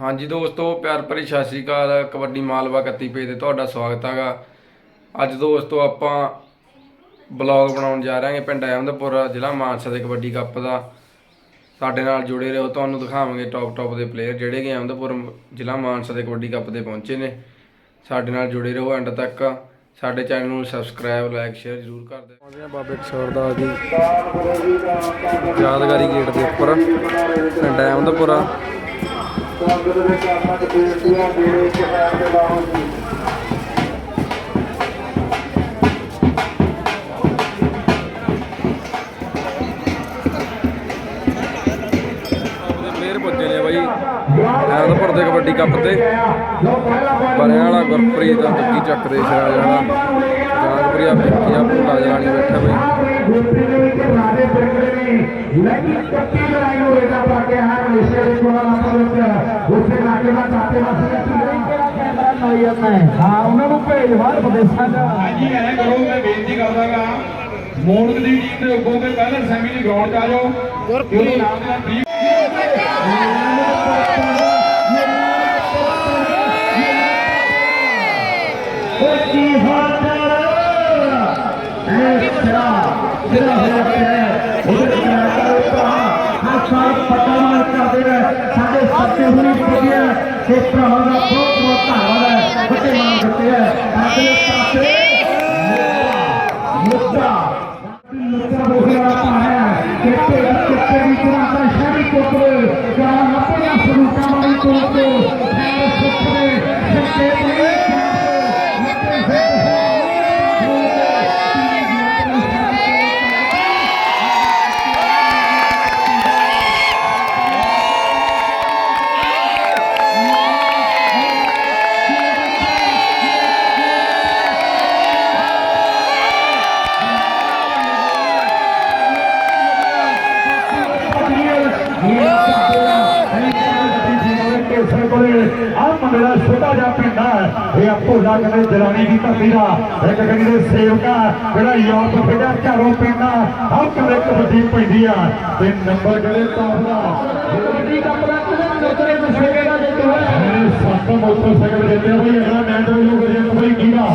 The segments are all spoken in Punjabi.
ਹਾਂਜੀ ਦੋਸਤੋ, ਪਿਆਰ ਭਰੀ ਸਤਿ ਸ਼੍ਰੀ ਅਕਾਲ। ਕਬੱਡੀ ਮਾਲਵਾ 31 ਪੇ ਤੇ ਤੁਹਾਡਾ ਸਵਾਗਤ ਹੈਗਾ। ਅੱਜ ਦੋਸਤੋ, ਆਪਾਂ ਬਲੌਗ ਬਣਾਉਣ ਜਾ ਰਹੇ ਹਾਂ ਪਿੰਡ ਅਹਿਮਦਪੁਰ, ਜ਼ਿਲ੍ਹਾ ਮਾਨਸਾ ਦੇ ਕਬੱਡੀ ਕੱਪ ਦਾ। ਸਾਡੇ ਨਾਲ ਜੁੜੇ ਰਹੋ, ਤੁਹਾਨੂੰ ਦਿਖਾਵਾਂਗੇ ਟੌਪ ਟੌਪ ਦੇ ਪਲੇਅਰ ਜਿਹੜੇ ਕਿ ਅਹਿਮਦਪੁਰ, ਜ਼ਿਲ੍ਹਾ ਮਾਨਸਾ ਦੇ ਕਬੱਡੀ ਕੱਪ ਦੇ ਪਹੁੰਚੇ ਨੇ। ਸਾਡੇ ਨਾਲ ਜੁੜੇ ਰਹੋ ਐਂਡ ਤੱਕ। ਸਾਡੇ ਚੈਨਲ ਨੂੰ ਸਬਸਕ੍ਰਾਈਬ ਲਾਈਕ ਸ਼ੇਅਰ ਜ਼ਰੂਰ ਕਰ ਦਿਓ। ਪਹੁੰਚੇ ਹਾਂ ਬਾਬੇ ਕਿਸ਼ੋਰ ਦਾ ਦੀ ਯਾਦਗਾਰੀ ਗੇਟ ਦੇ ਉੱਪਰ, ਪਿੰਡ ਅਹਿਮਦਪੁਰਾ। ਸੰਗਤ ਦੇ ਕਾਮਾਂ ਚ ਬੇਨਤੀਆਂ ਮੇਰੇ ਇੱਕ ਪੈਰ ਦੇ ਲਾਹੋ ਜੀ ਉਹਦੇ ਪੁੱਜੇ ਨੇ ਬਾਈ ਐਤਪੁਰ ਦੇ ਕਬੱਡੀ ਕੱਪ ਤੇ। ਬਰਿਆਂ ਵਾਲਾ ਗੁਰਪ੍ਰੀਤ ਦਾ ਦੁੱਗੀ ਚੱਕ ਦੇ ਸਿਰਾ ਜਾਣਾ ਜਾਗਪੁਰੀਆ ਪਿੱਕੀਆ ਭੁੱਲਾ ਬੈਠਾ ਬਾਈ। ਨੇ ਲੇਕਿਨ ਕੱਤੀ ਲੜਾਈ ਨੂੰ ਰੇਗਾ ਪਾ ਕੇ ਹੈ ਮਲੇਸ਼ੀਆ ਦੇ ਕੋਲ ਆਪਾਂ ਵਿੱਚ ਉੱਥੇ ਲਾਗੇ ਦਾ ਕਾਤੇ ਵਾਸਤੇ ਨਹੀਂ ਕਿਹੜਾ ਕੈਮਰਾ ਨੋਇਰ ਨੇ ਹਾਂ ਉਹਨਾਂ ਨੂੰ ਭੇਜ ਬਾਹਰ ਵਿਦੇਸ਼ਾਂ 'ਚ ਹਾਂਜੀ ਐਂ ਕਰੋ ਮੈਂ ਬੇਨਤੀ ਕਰਦਾਗਾ ਮੋਨਕ ਦੀ ਟੀਮ ਦੇ ਉੱਗੋ ਕੇ ਪਹਿਲਾਂ ਸੈਮੀ ਦੀ ਗਰਾਊਂਡ ਆ ਜਾਓ ਗੁਰਪ੍ਰੀਤ। ਨਾਮ ਦਾ ਟੀਮ ਕੀ ਹਾਜ਼ਰ ਐ ਸਿਰਾ ਸਿਰਾ ਹੋਇਆ ਪਿਆ ਹੈ। ਉਹਦੇ ਕਿਨਾਰੇ ਉੱਪਰ ਹਰ ਸਾਲ ਪੱਟਾ ਮਾਰ ਕਰਦੇ ਨੇ ਸਾਡੇ ਸੱਤੇ ਹੁਣੀ ਪੁੱਜਿਆ ਤੇ ਭਰਾਵਾਂ ਦਾ ਬਹੁਤ ਬਹੁਤ ਧੰਨਵਾਦ ਹੈ ਵੱਡੇ ਮਾਰ ਮੇਰਾ ਛੋਟਾ ਜਿਹਾ ਪਿੰਡ ਹੈ ਇਹ ਆਪੋ ਜਾ ਕੇ ਜਲਾਨੀ ਦੀ ਧਰਤੀ ਦਾ। ਇੱਕ ਕਹਿੰਦੇ ਸੇਵਕਾ ਜਿਹੜਾ ਯੂਰਪ ਖੇਡਿਆ ਘਰੋਂ ਪਿੰਡਾ ਹਰ ਕਦੇ ਕਬੱਡੀ ਪੈਂਦੀ ਆ। ਤੇ ਨੰਬਰ ਕਹਿੰਦੇ ਟੌਪ ਦਾ। ਕਬੱਡੀ ਕੱਪ ਦਾ ਨੌਕਰੇ ਮਸੇਗੇ ਦਾ ਜਿੱਤੂ ਹੈ ਸੱਤ ਮੋਟਰਸਾਈਕਲ ਜਿੱਤਿਆ ਬਈ ਅਗਲਾ ਮੈਚ ਵੱਲੋਂ ਗਜੰਤ ਬਈ ਕੀਦਾ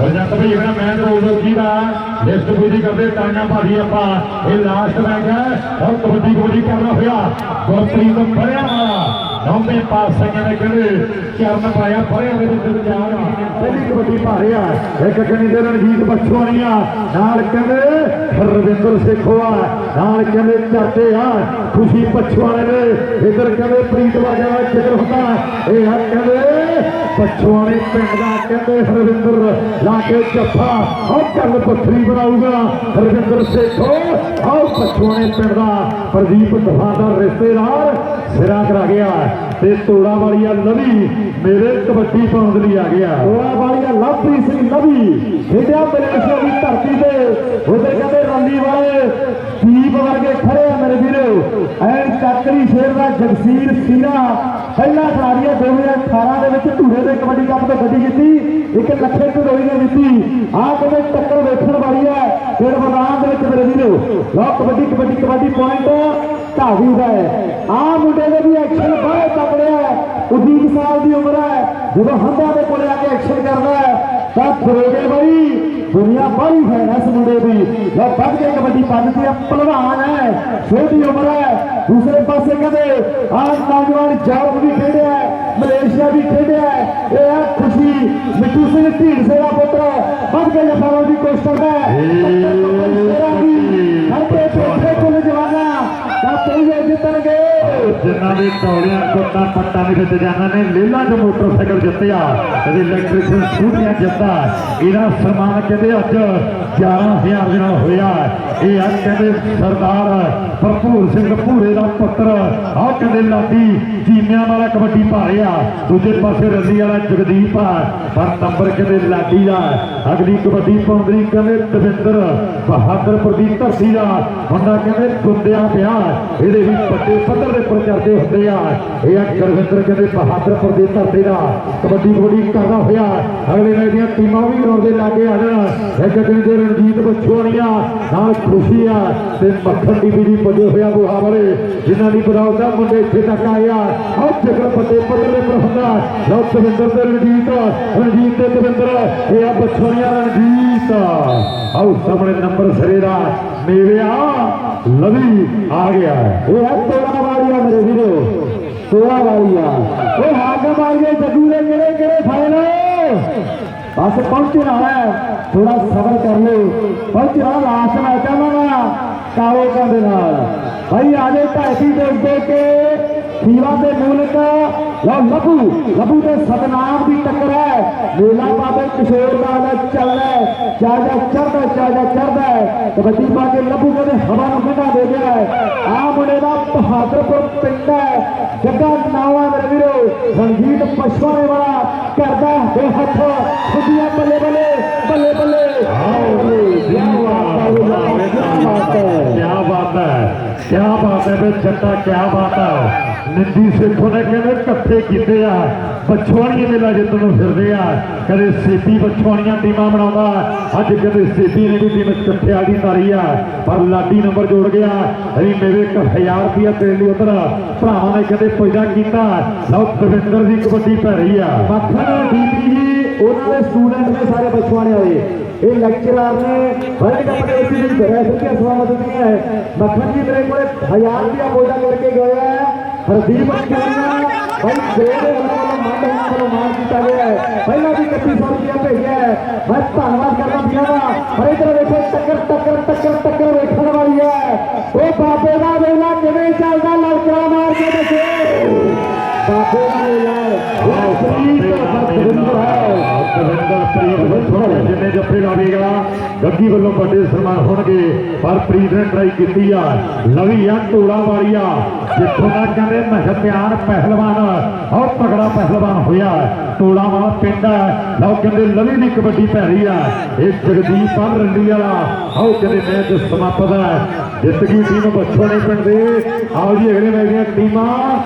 ਗਜੰਤ ਬਈ ਅਗਲਾ ਮੈਚ ਵੱਲੋਂ ਕੀਦਾ ਲਿਸਟ ਪੂਰੀ ਕਰਦੇ ਟਾਈਆਂ ਭਾਰੀ ਆਪਾਂ। ਇਹ ਲਾਸਟ ਮੈਚ ਹੈ ਔਰ ਕਬੱਡੀ ਕਬੱਡੀ ਕਰਨਾ ਹੋਇਆ। ਗੁਰਪ੍ਰੀਤ ਫੜਿਆ ਵਾਲਾ ਨੌਵੇਂ ਪਾਸਿਆਂ ਨੇ ਕਹਿੰਦੇ ਚਰਨ ਪਾਇਆ, ਫੜਿਆ ਦੇ ਵਿੱਚ ਜਾਣ ਪਹਿਲੀ ਕਬੱਡੀ ਭਾਰਿਆ। ਇੱਕ ਕਹਿੰਦੇ ਰਣਜੀਤ ਬਖਸ਼ਵਾਣੀਆ ਨਾਲ ਕਹਿੰਦੇ, ਰਵਿੰਦਰ ਸੇਖੋਆ। ਨਾਲ ਕਹਿੰਦੇ ਚਰਚੇ ਆ। ਖੁਸ਼ੀ ਪਛਵਾਣੇ ਨੇ। ਇਧਰ ਕਹਿੰਦੇ ਪ੍ਰੀਤ ਵਾਜਾ ਦਾ ਹੁੰਦਾ। ਇਹ ਆ ਕਹਿੰਦੇ ਪਛਵਾਣੇ ਪਿੰਡ ਦਾ ਕਹਿੰਦੇ ਰਵਿੰਦਰ ਲਾ ਕੇ ਜੱਫਾ, ਆਹ ਗੱਲ ਪੱਥਰੀ ਬਣਾਊਗਾ। ਰਵਿੰਦਰ ਸੇਖੋ ਆਹ ਪਛਵਾਣੇ ਪਿੰਡ ਦਾ ਪ੍ਰਦੀਪ ਦਫਾਦਾਰ, ਰਿਸ਼ਤੇਦਾਰ, ਸਿਰਾ ਕਰਾ ਗਿਆ। ਤੇ ਤੋੜਾ ਵਾਲੀਆ ਲਵੀ ਮੇਰੇ ਕਬੱਡੀ ਪਾਉਣ ਲਈ ਆ ਗਿਆ। ਤੋੜਾ ਵਾਲੀਆ ਲਵਪ੍ਰੀਤ ਸਿੰਘ ਲਵੀ ਖੇਡਿਆ ਮਲੇਸ਼ੀਆ ਦੀ ਧਰਤੀ ਤੇ। ਉਹਦੇ ਕਹਿੰਦੇ ਰੰਦੀ ਵਾਲੇ ਦੀਪ ਵਰਗੇ ਖੜੇ ਆ ਮੇਰੇ ਵੀਰੋ। ਐ ਚੱਕਰੀ ਸ਼ੇਰ ਦਾ ਜਗਸੀਰ ਸੀਨਾ। ਪਹਿਲਾ ਖਿਡਾਰੀ ਹੈ 2018 ਦੇ ਵਿੱਚ ਧੂਰੇ ਦੇ ਕਬੱਡੀ ਕੱਪ ਤੇ ਗੱਡੀ ਜਿੱਤੀ ਇੱਕ ਲੱਖੇ ਢੋਈ ਨੇ ਜਿੱਤੀ ਆਹ ਕਹਿੰਦੇ ਟੱਕਰ ਵੇਖਣ ਵਾਲੀ ਹੈ, ਫਿਰ ਮੈਦਾਨ ਦੇ ਵਿੱਚ ਮੇਰੇ ਵੀਰੋ, ਲਓ ਕਬੱਡੀ ਕਬੱਡੀ ਕਬੱਡੀ ਪੁਆਇੰਟ ਢਾਵੀ ਦਾ ਹੈ। ਆਹ ਮੁੰਡੇ ਦੇ ਵੀ ਐਕਸ਼ਨ ਬਾਹਰ ਤਕੜਿਆ ਹੈ। 19 ਸਾਲ ਦੀ ਉਮਰ ਹੈ। ਜਦੋਂ ਹੰਦਾ ਦੇ ਕੋਲੇ ਆ ਕੇ ਐਕਸ਼ਨ ਕਰਦਾ ਹੈ, ਤਾਂ ਫਰੋਗੇ ਬਈ ਦੁਨੀਆ ਬਾਹਰੀ ਹੈ ਇਸ ਮੁੰਡੇ ਦੀ। ਲਓ ਵੱਧ ਕੇ ਕਬੱਡੀ ਪੱਜ ਤੇ ਪਹਿਲਵਾਨ ਹੈ। ਛੋਟੀ ਉਮਰ ਹੈ। ਦੂਸਰੇ ਪਾਸੇ ਕਹਿੰਦੇ, ਆਹ ਨੌਜਵਾਨ ਜਾਪ ਵੀ ਖੇਡਿਆ ਮਲੇਸ਼ੀਆ ਵੀ ਖੇਡਿਆ ਇਹ ਹੈ ਖੁਸ਼ੀ, ਮਿੱਠੂ ਸਿੰਘ ਢੀਂਡਸੇ ਦਾ ਪੁੱਤਰ। ਵੱਧ ਕੇ ਜਫਾਵਾਂ ਦੀ ਕੋਸ਼ਿਸ਼ ਕਰਦਾ ਹੈ ਹਰਕੇ ਪੇਠੇ ਕੁੱਲ ਜਵਾਨਾ ਤਾਂ ਪੂਰੇ ਜਿੱਤਣਗੇ ਜਿਨ੍ਹਾਂ ਦੇ ਟੌਲਿਆਂ ਕੋਟਾ ਪੱਟਾਂ ਦੇ ਵਿੱਚ ਜਾਣਾ ਨੇ, ਲੀਲਾ ਜੋ ਮੋਟਰਸਾਈਕਲ ਜਿੱਤਿਆ। ਇਹਦੇ ਇਲੈਕਟ੍ਰੀਸ਼ੀਅਨ ਸਕੂਟੀਆਂ ਜਿੱਤਾ ਇਹਦਾ ਸਨਮਾਨ ਕਹਿੰਦੇ ਅੱਜ 11000 ਦੇ ਹੋਇਆ। ਇਹ ਆ ਕਹਿੰਦੇ ਸਰਦਾਰ ਭਰਪੂਰ ਸਿੰਘ ਭੂਰੇ ਦਾ ਪੁੱਤਰ। ਆਹ ਕਹਿੰਦੇ ਲਾਡੀ ਚੀਮਿਆਂ ਵਾਲਾ ਕਬੱਡੀ ਭਾਰਿਆ ਦੂਜੇ ਪਾਸੇ ਰੱਦੀ ਵਾਲਾ ਜਗਦੀਪ ਆ। ਪਰ ਨੰਬਰ ਕਹਿੰਦੇ ਲਾਡੀ ਦਾ। ਅਗਲੀ ਕਬੱਡੀ ਪਾਉਂਦੀ ਕਹਿੰਦੇ ਦਵਿੰਦਰ ਬਹਾਦਰਪੁਰ ਦੀ ਧਰਤੀ ਦਾ। ਮੁੰਡਾ ਕਹਿੰਦੇ ਗੁੰਦਿਆ ਪਿਆ। ਇਹਦੇ ਵੀ ਵੱਡੇ ਪੱਧਰ ਦੇ ਉੱਪਰ ਚਰਚੇ ਹੁੰਦੇ ਆ। ਇਹ ਆ ਗੁਰਵਿੰਦਰ ਕਹਿੰਦੇ ਬਹਾਦਰਪੁਰ ਦੀ ਧਰਤੀ ਦਾ ਕਬੱਡੀ ਕਬੱਡੀ ਕਰਦਾ ਹੋਇਆ। ਅਗਲੇ ਮੈਚ ਦੀਆਂ ਟੀਮਾਂ ਵੀ ਗਰਾਊਂਡ ਦੇ ਲਾਗੇ ਆ ਜਾਣ। ਇੱਕ ਕਹਿੰਦੇ ਰਣਜੀਤ ਬਛੋਣੀਆਂ ਨਾਲ ਖੁਸ਼ੀ ਆ ਤੇ ਮੱਖਣ ਦੀ ਵੀ ਪੁੱਜੇ ਹੋਇਆ ਬੁਹਾ ਜਿਨ੍ਹਾਂ ਦੀ ਬਰਾਉਦਾ ਮੁੰਡੇ ਇੱਥੇ ਤੱਕ ਆਇਆ ਆਹ ਜਗਰ ਪੱਤੇ ਪੱਤਲੇ ਪਰ ਹੁੰਦਾ ਲਓ ਦਵਿੰਦਰ ਤੇ ਰਣਜੀਤ ਰਣਜੀਤ ਤੇ ਦਵਿੰਦਰ ਇਹ ਆ ਬਛੋਣੀਆਂ ਰਣਜੀਤ। ਆਓ ਸਾਹਮਣੇ ਨੰਬਰ ਸਿਰੇ ਦਾ ਮੇਵਿਆ ਲਵੀ ਆ ਗਿਆ। ਇਹ ਹੈ ਵੀਰੋ ਵਾਲੀਆ। ਉਹ ਹਾਕਮ ਵਾਲੀਏ ਜੱਗੂ ਦੇ ਕਿਹੜੇ ਕਿਹੜੇ ਫਾਈਨਲ ਬਸ ਪਹੁੰਚਣਾ ਹੈ ਥੋੜਾ ਸਬਰ ਕਰ ਲਓ। ਪਹੁੰਚਣਾ ਲਾਸਟ ਮੈਚ ਆ ਨਾ ਕਾਲੋਕਾਂ ਦੇ ਨਾਲ। ਭਾਈ ਆਜੇ ਢਾਈ ਦੇ ਉੱਤੇ ਕੇ। ਖੀਵਾ ਦੇ ਮੂਲਕ। ਲਓ ਲੱਭੂ। ਲੱਭੂ ਤੇ ਸਤਨਾਮ ਦੀ ਟੱਕਰ ਹੈ। ਮੇਲਾ ਬਾਬੇ ਕਿਸ਼ੋਰ ਦਾ ਦਾ ਚੱਲਦਾ ਹੈ। ਚਾਜਾ ਚੜਦਾ ਚਾਜਾ ਚੜਦਾ ਕਬੱਡੀ ਪਾ ਕੇ ਲੱਭੂ ਕਹਿੰਦੇ ਹਵਾ ਨੂੰ ਕੰਢਾ ਦੇ ਗਿਆ ਆ ਮੁੰਡੇ ਦਾ ਪਿੰਡ ਹੈ। ਜੱਗਾ ਨਾਵਾ ਮੇਰੇ ਵੀਰੋ ਰਣਜੀਤ ਪਸ਼ਵਾਨੇ ਵਾਲਾ ਕਰਦਾ ਹੈ ਹੱਥ। ਖੁੱਡੀਆਂ ਬੱਲੇ ਬੱਲੇ ਬੱਲੇ ਬੱਲੇ। ਕੀ ਬਾਤ ਹੈ। ਕੀ ਬਾਤ ਹੈ। ਵੇ ਜੱਟਾ ਕੀ ਬਾਤ ਹੈ। ਨਿੱਦੀ ਸਿੱਖੋ ਨੇ ਕਹਿੰਦੇ ਇਕੱਠੇ ਕੀਤੇ ਆ। ਬਛਵਾਣੀਆਂ ਮੇਲਾ ਜਿੱਤਣ ਨੂੰ ਫਿਰਦੇ ਆ। ਕਦੇ ਸੇਤੀ ਬਛਵਾਣੀਆਂ ਟੀਮਾਂ ਬਣਾਉਂਦਾ। ਅੱਜ ਕਦੇ ਸੇਤੀ ਨੇ ਵੀ ਟੀਮ ਇਕੱਠੇ ਦੀ ਤਾਰੀ ਆ। ਪਰ ਲਾਡੀ ਨੰਬਰ ਜੋੜ ਗਿਆ। ਅਰੇ ਮੇਰੇ 1000 ਰੁਪਇਆ ਤੇਰੇ ਲਈ ਉਧਰ ਭਰਾਵਾਂ ਨੇ ਕਦੇ ਪੈਦਾ ਕੀਤਾ। ਲਓ, ਦਵਿੰਦਰ ਦੀ ਕਬੱਡੀ ਪੈ ਰਹੀ ਆ। ਮੱਖਣ ਡੀਪੀ ਜੀ। ਉਹਨਾਂ ਦੇ ਸਟੂਡੈਂਟ ਨੇ ਸਾਰੇ ਬਛਵਾਣੇ ਹੋਏ ਇਹ ਲੈਕਚਰਰ ਨੇ ਵਰਲਡ ਕੱਪ ਦੇ ਵਿੱਚ ਜਿਹੜੀ ਸਵਾਗਤ ਨਹੀਂ ਹੈ? ਮੱਖਣ ਜੀ, ਮੇਰੇ ਕੋਲੇ 1000 ਰੁਪਇਆ ਪੈਦਾ ਕਰਕੇ ਗਏ ਹੈ ਹਰਦੀਪ ਅਖਿਆਨਾ ਭਾਈ ਗ੍ਰੇਡ ਦੇ ਮੰਡ ਹੋਣਾ ਵੱਲੋਂ ਕੀਤਾ ਗਿਆ ਹੈ ਪਹਿਲਾਂ ਵੀ 3100 ਰੁਪਇਆ ਭੇਜਿਆ ਹੈ ਮੈਂ ਧੰਨਵਾਦ ਕਰਦਾ ਵੀਰਾਂ ਦਾ ਪਰ ਇਧਰ ਵੇਖੋ ਟੱਕਰ ਟੱਕਰ ਟੱਕਰ ਟੱਕਰ ਵੇਖਣ ਵਾਲੀ ਹੈ ਉਹ ਬਾਬੇ ਦਾ ਵੇਲਾ ਕਿਵੇਂ ਚੱਲਦਾ ਲੜਕਾ ਮਾਰ ਕੇ ਦੱਸੋ ਬਾਬੇ ਦਾ ਵੇਲਾ ਉਹ ਪ੍ਰੀਤ ਬਖਤਵਿੰਦਰ ਹੈ ਬਖਤਵਿੰਦਰ ਪ੍ਰੀਤ ਜਿੰਨੇ ਜੱਫੇ ਲਾਵੇਗਾ ਗੱਗੀ ਵੱਲੋਂ ਵੱਡੇ ਸਨਮਾਨ ਹੋਣਗੇ, ਪਰ ਪ੍ਰੀਤ ਨੇ ਟਰਾਈ ਕੀਤੀ ਆ। ਲਵੀ ਆ ਟੋਲਾ ਵਾਲੀਆ। ਜਿੱਥੋਂ ਦਾ ਕਹਿੰਦੇ ਮਹਤਿਆਨ ਪਹਿਲਵਾਨ ਆਹ ਤਗੜਾ ਪਹਿਲਵਾਨ ਹੋਇਆ। ਟੋਲਾ ਵਾਲਾ ਪਿੰਡ ਹੈ ਲਓ ਕਹਿੰਦੇ ਲਵੀ ਦੀ ਕਬੱਡੀ ਪੈ ਰਹੀ ਆ। ਇਹ ਜਗਦੀਪ ਆ, ਰੰਡੀ ਵਾਲਾ। ਆਓ ਕਹਿੰਦੇ ਮੈਚ ਸਮਾਪਤ ਹੈ ਜਿੱਤ ਗਈ ਟੀਮ ਬੱਛੋਣੇ ਪਿੰਡ ਦੇ। ਆਓ ਜੀ, ਅਗਲੇ ਮੈਚ ਦੀਆਂ ਟੀਮਾਂ।